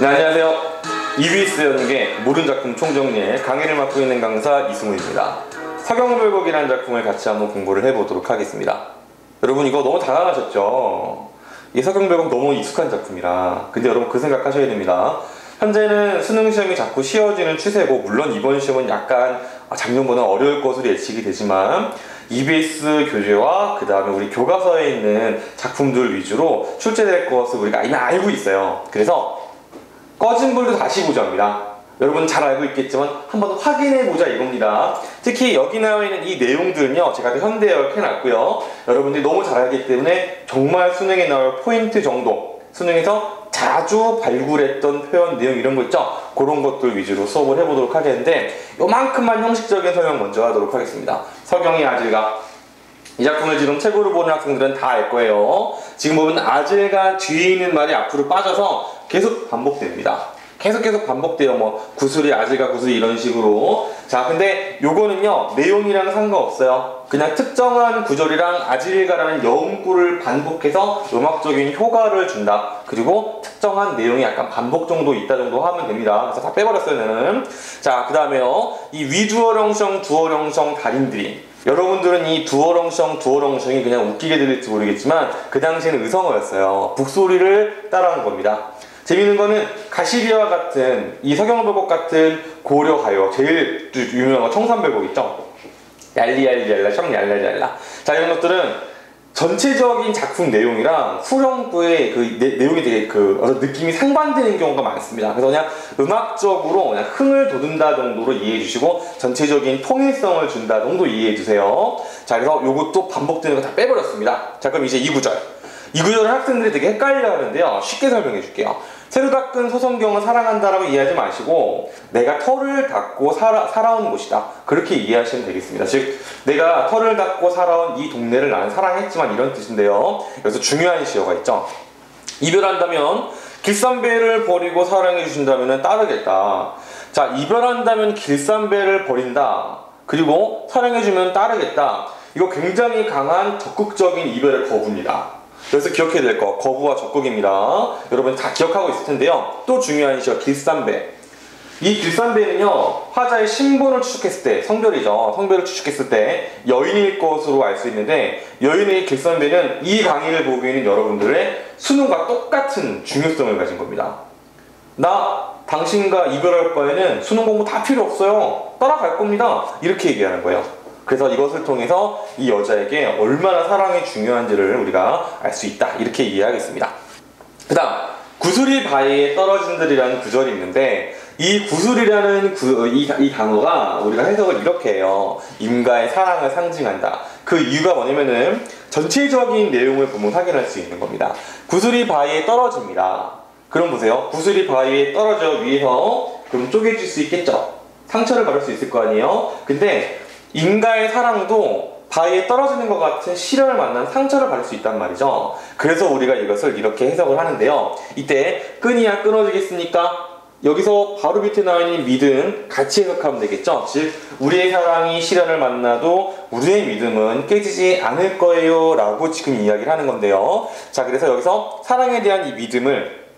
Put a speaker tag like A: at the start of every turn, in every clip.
A: 네, 안녕하세요. EBS 연극의 모든 작품 총정리에 강의를 맡고 있는 강사 이승우입니다. 서경불곡이라는 작품을 같이 한번 공부를 해보도록 하겠습니다. 여러분 이거 너무 당황하셨죠? 이 서경불곡 너무 익숙한 작품이라 근데 여러분 그 생각하셔야 됩니다. 현재는 수능 시험이 자꾸 쉬워지는 추세고 물론 이번 시험은 약간 작년보다 어려울 것으로 예측이 되지만 EBS 교재와 그 다음에 우리 교과서에 있는 작품들 위주로 출제될 것을 우리가 이미 알고 있어요. 그래서 꺼진 불도 다시 보자입니다. 여러분 잘 알고 있겠지만 한번 확인해 보자 이겁니다. 특히 여기 나와 있는 이 내용들은요 제가 현대어 해놨고요. 여러분들이 너무 잘 알기 때문에 정말 수능에 나올 포인트 정도 수능에서 자주 발굴했던 표현 내용 이런 거 있죠? 그런 것들 위주로 수업을 해보도록 하겠는데 요만큼만 형식적인 설명 먼저 하도록 하겠습니다. 서경이 아질가 이 작품을 지금 책으로 보는 학생들은 다 알 거예요. 지금 보면 아질가 뒤에 있는 말이 앞으로 빠져서 계속 반복됩니다. 계속 계속 반복돼요. 뭐 구슬이 아질가 구슬이 이런 식으로. 자, 근데 요거는요 내용이랑 상관없어요. 그냥 특정한 구절이랑 아질가라는 여음구를 반복해서 음악적인 효과를 준다. 그리고 특정한 내용이 약간 반복 정도 있다 정도 하면 됩니다. 그래서 다 빼버렸어요, 저는. 자, 그 다음에요. 이 위주어령성, 두어령성 달인들이 여러분들은 이 두어렁성 두어렁성이 그냥 웃기게 들릴지 모르겠지만 그 당시에는 의성어였어요. 북소리를 따라한 겁니다. 재밌는 거는 가시리와 같은 이 서경별곡 같은 고려 가요 제일 유명한 거 청산별곡 있죠 얄리얄리얄라 청얄랄얄라 자 이런 것들은 전체적인 작품 내용이랑 후렴구의 그 내, 용이 되게 그 어떤 느낌이 상반되는 경우가 많습니다. 그래서 그냥 음악적으로 그냥 흥을 돋운다 정도로 이해해 주시고 전체적인 통일성을 준다 정도 이해해 주세요. 자, 그래서 요것도 반복되는 거 다 빼버렸습니다. 자, 그럼 이제 이 구절. 이 구절을 학생들이 되게 헷갈려 하는데요. 쉽게 설명해 줄게요. 새로 닦은 소성경을 사랑한다라고 이해하지 마시고 내가 털을 닦고 살아, 살아온 곳이다. 그렇게 이해하시면 되겠습니다. 즉 내가 털을 닦고 살아온 이 동네를 나는 사랑했지만 이런 뜻인데요. 여기서 중요한 시어가 있죠. 이별한다면 길쌈배를 버리고 사랑해 주신다면 따르겠다. 자 이별한다면 길쌈배를 버린다. 그리고 사랑해 주면 따르겠다. 이거 굉장히 강한 적극적인 이별의 거부입니다. 그래서 기억해야 될 거 거부와 적극입니다. 여러분 다 기억하고 있을 텐데요. 또 중요한 시어 길쌈배. 이 길쌈배는요 화자의 신분을 추측했을 때 성별이죠 성별을 추측했을 때 여인일 것으로 알 수 있는데 여인의 길쌈배는 이 강의를 보고 있는 여러분들의 수능과 똑같은 중요성을 가진 겁니다 나 당신과 이별할 바에는 수능 공부 다 필요 없어요 따라갈 겁니다 이렇게 얘기하는 거예요 그래서 이것을 통해서 이 여자에게 얼마나 사랑이 중요한지를 우리가 알 수 있다. 이렇게 이해하겠습니다. 그 다음, 구슬이 바위에 떨어진들이라는 구절이 있는데 이 구슬이라는 구, 이, 이 단어가 우리가 해석을 이렇게 해요. 임가의 사랑을 상징한다. 그 이유가 뭐냐면은 전체적인 내용을 보면 확인할 수 있는 겁니다. 구슬이 바위에 떨어집니다. 그럼 보세요. 구슬이 바위에 떨어져 위에서 그럼 쪼개질 수 있겠죠? 상처를 받을 수 있을 거 아니에요? 근데 인가의 사랑도 바위에 떨어지는 것 같은 시련을 만난 상처를 받을 수 있단 말이죠. 그래서 우리가 이것을 이렇게 해석을 하는데요. 이때 끈이야 끊어지겠습니까? 여기서 바로 밑에 나와 있는 믿음 같이 해석하면 되겠죠. 즉 우리의 사랑이 시련을 만나도 우리의 믿음은 깨지지 않을 거예요 라고 지금 이야기를 하는 건데요. 자 그래서 여기서 사랑에 대한 이 믿음을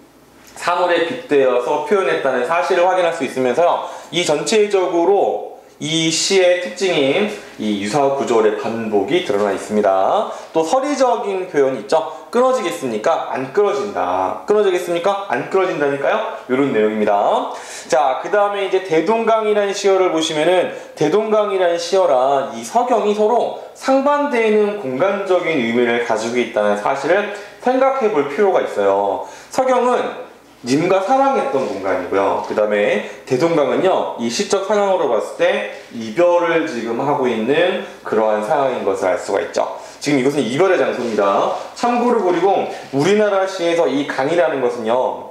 A: 사물에 빗대어서 표현했다는 사실을 확인할 수 있으면서요. 이 전체적으로 이 시의 특징인 이 유사 구조의 반복이 드러나 있습니다. 또 서리적인 표현이 있죠. 끊어지겠습니까? 안 끊어진다. 끊어지겠습니까? 안 끊어진다니까요? 이런 내용입니다. 자, 그 다음에 이제 대동강이라는 시어를 보시면은 대동강이라는 시어랑 이 서경이 서로 상반되는 공간적인 의미를 가지고 있다는 사실을 생각해 볼 필요가 있어요. 서경은 님과 사랑했던 공간이고요. 그 다음에 대동강은요, 이 시적 상황으로 봤을 때 이별을 지금 하고 있는 그러한 상황인 것을 알 수가 있죠. 지금 이것은 이별의 장소입니다. 참고로 그리고 우리나라 시에서 이 강이라는 것은요,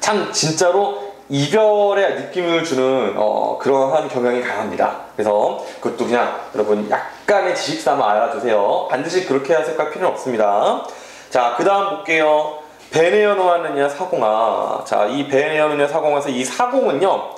A: 참 진짜로 이별의 느낌을 주는 어, 그러한 경향이 강합니다. 그래서 그것도 그냥 여러분 약간의 지식 삼아 알아두세요. 반드시 그렇게 해석할 필요는 없습니다. 자, 그 다음 볼게요. 베네어노하느냐 사공아 자 이 베네어느냐 사공에서 이 사공은요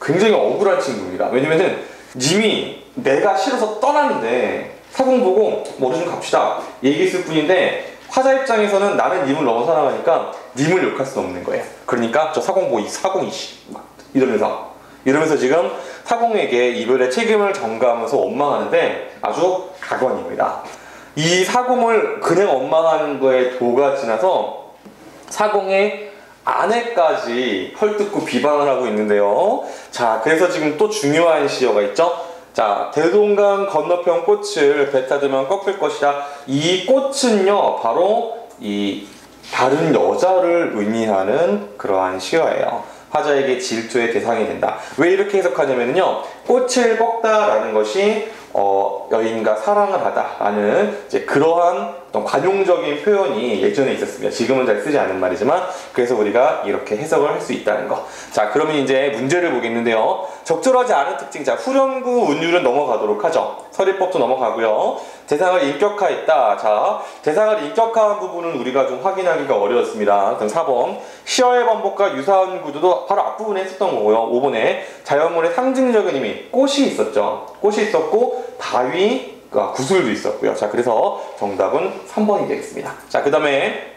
A: 굉장히 억울한 친구입니다 왜냐면은 님이 내가 싫어서 떠났는데 사공 보고 뭐 어디 좀 갑시다 얘기했을 뿐인데 타자 입장에서는 나는 님을 너무 사랑하니까 님을 욕할 수 없는 거예요. 그러니까 저 사공 보 이 사공이씨 막 이러면서 이러면서 지금 사공에게 이별의 책임을 전가하면서 원망하는데 아주 가관입니다. 이 사공을 그냥 원망하는 거에 도가 지나서 사공의 아내까지 헐뜯고 비방을 하고 있는데요. 자, 그래서 지금 또 중요한 시어가 있죠. 자, 대동강 건너편 꽃을 뱉어두면 꺾일 것이다. 이 꽃은요, 바로 이 다른 여자를 의미하는 그러한 시어예요. 화자에게 질투의 대상이 된다. 왜 이렇게 해석하냐면요. 꽃을 꺾다라는 것이 어, 여인과 사랑을 하다라는 이제 그러한 어떤 관용적인 표현이 예전에 있었습니다. 지금은 잘 쓰지 않는 말이지만 그래서 우리가 이렇게 해석을 할 수 있다는 거. 자, 그러면 이제 문제를 보겠는데요. 적절하지 않은 특징. 자, 후렴구 운율은 넘어가도록 하죠. 서리법도 넘어가고요. 대상을 인격화했다. 자, 대상을 인격화한 부분은 우리가 좀 확인하기가 어려웠습니다. 그럼 4번. 시어의 반복과 유사한 구조도 바로 앞부분에 했었던 거고요. 5번에 자연물의 상징적인 의미, 꽃이 있었죠. 꽃이 있었고, 바위, 아, 구슬도 있었고요. 자, 그래서 정답은 3번이 되겠습니다. 자, 그 다음에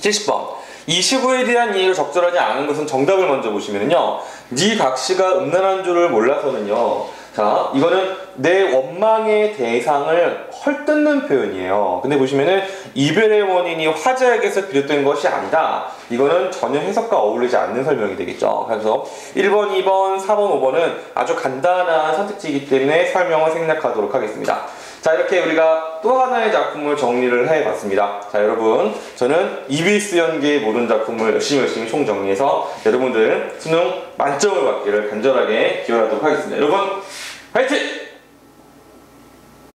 A: 70번. 이 시구에 대한 이해가 적절하지 않은 것은 정답을 먼저 보시면요. 네 각시가 음란한 줄을 몰라서는요. 자, 이거는 내 원망의 대상을 헐뜯는 표현이에요. 근데 보시면은 이별의 원인이 화자에게서 비롯된 것이 아니다. 이거는 전혀 해석과 어울리지 않는 설명이 되겠죠. 그래서 1번, 2번, 4번, 5번은 아주 간단한 선택지이기 때문에 설명을 생략하도록 하겠습니다. 자 이렇게 우리가 또 하나의 작품을 정리를 해봤습니다. 자 여러분 저는 EBS 연계의 모든 작품을 열심히 열심히 총정리해서 여러분들 수능 만점을 받기를 간절하게 기원하도록 하겠습니다. 여러분 화이팅!